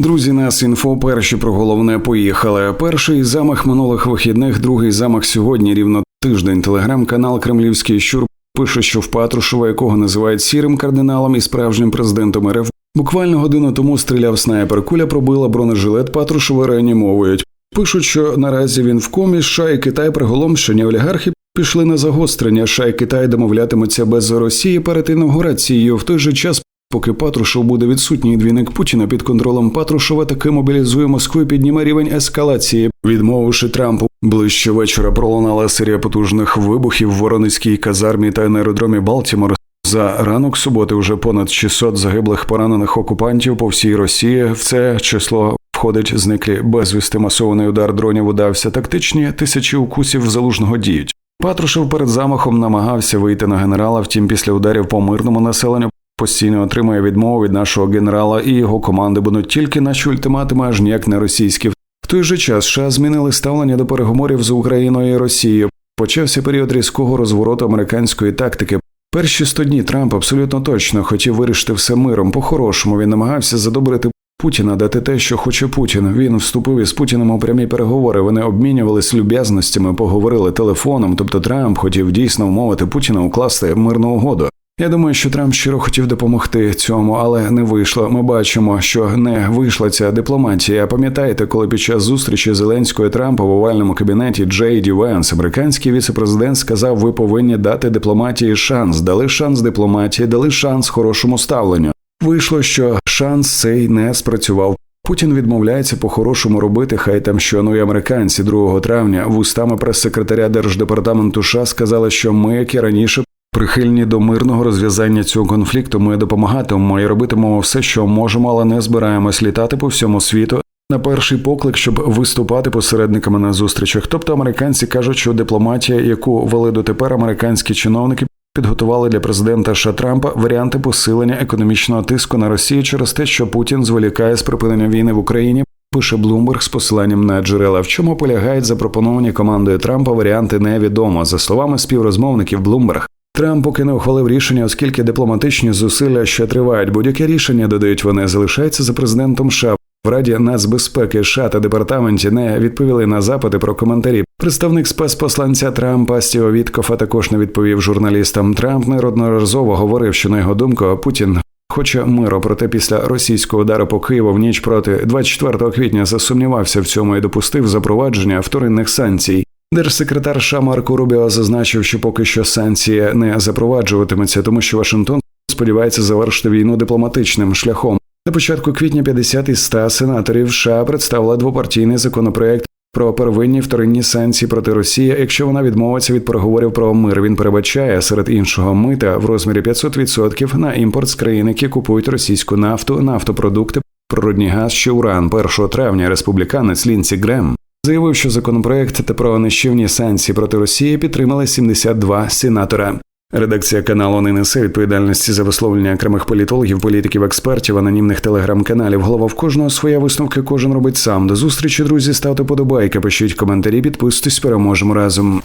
Друзі, нас інфо перші про головне поїхали. Перший замах минулих вихідних, другий замах сьогодні. Рівно тиждень. Телеграм-канал Кремлівський щур пише, що в Патрушева, якого називають сірим кардиналом і справжнім президентом РФ, буквально годину тому стріляв снайпер. Куля пробила бронежилет Патрушева реанімовують. Пишуть, що наразі він в комі США і Китай приголомшені олігархи пішли на загострення. США і Китай домовлятимуться без Росії перед інаугурацією. В той же час, поки Патрушев буде відсутній двійник Путіна під контролем Патрушева, таки мобілізує Москву і підніме рівень ескалації, відмовивши Трампу. Ближче вечора пролунала серія потужних вибухів в Воронезькій казармі та на аеродромі Балтімор. За ранок суботи вже понад 600 загиблих поранених окупантів по всій Росії. В це число входить зниклі безвісти масований удар дронів удався. Тактичні тисячі укусів залужного діють. Патрушев перед замахом намагався вийти на генерала. Втім, після ударів по мирному населенню постійно отримує відмову від нашого генерала і його команди будуть тільки наші ультиматуми, аж ніяк не російські. В той же час США змінили ставлення до переговорів з Україною і Росією. Почався період різкого розвороту американської тактики. Перші 100 дні Трамп абсолютно точно хотів вирішити все миром. По-хорошому він намагався задобрити Путіна, дати те, що хоче Путін. Він вступив із Путіним у прямі переговори. Вони обмінювались люб'язностями, поговорили телефоном. Тобто Трамп хотів дійсно вмовити Путіна укласти мирну угоду. Я думаю, що Трамп щиро хотів допомогти цьому, але не вийшло. Ми бачимо, що не вийшла ця дипломатія. Пам'ятаєте, коли під час зустрічі Зеленського і Трампа в овальному кабінеті Джей Ді Венс, американський віцепрезидент, сказав: ви повинні дати дипломатії шанс. Дали шанс дипломатії, дали шанс хорошому ставленню. Вийшло, що шанс цей не спрацював. Путін відмовляється по-хорошому робити, хай там що ну і американці 2 травня вустами прес-секретаря держдепартаменту США сказали, що ми, як і раніше, прихильні до мирного розв'язання цього конфлікту. Ми допомагатимемо і робитимемо все, що можемо, але не збираємось літати по всьому світу. На перший поклик, щоб виступати посередниками на зустрічах. Тобто американці кажуть, що дипломатія, яку вели дотепер американські чиновники, підготували для президента США Трампа варіанти посилення економічного тиску на Росію через те, що Путін зволікає з припинення війни в Україні. Пише Блумберг з посиланням на джерела, в чому полягають запропоновані командою Трампа варіанти невідомо. За словами співрозмовників Блумберг, Трамп поки не ухвалив рішення, оскільки дипломатичні зусилля ще тривають. Будь-яке рішення додають вони залишається за президентом США. В Раді нацбезпеки США та департаменті не відповіли на запити про коментарі. Представник спецпосланця Трампа Стіо Віткофа також не відповів журналістам. Трамп неодноразово говорив, що на його думку Путін. Хоче миру, проте після російського удару по Києву в ніч проти 24 квітня засумнівався в цьому і допустив запровадження вторинних санкцій. Держсекретар США Марко Рубіо зазначив, що поки що санкції не запроваджуватимуться, тому що Вашингтон сподівається завершити війну дипломатичним шляхом. На початку квітня 50 із 100 сенаторів США представила двопартійний законопроект про первинні вторинні санкції проти Росії, якщо вона відмовиться від переговорів про мир. Він передбачає серед іншого мита в розмірі 500% на імпорт з країн, які купують російську нафту, нафтопродукти, природній газ чи уран. 1 травня республіканець Лінсі Грем заявив, що законопроект та про нищівні санкції проти Росії підтримали 72 сенатора. Редакція каналу не несе відповідальності за висловлення окремих політологів, політиків, експертів, анонімних телеграм-каналів. Голова в кожного своя висновки кожен робить сам. До зустрічі, друзі, ставте подобайки, пишіть коментарі, підписуйтесь, переможемо разом.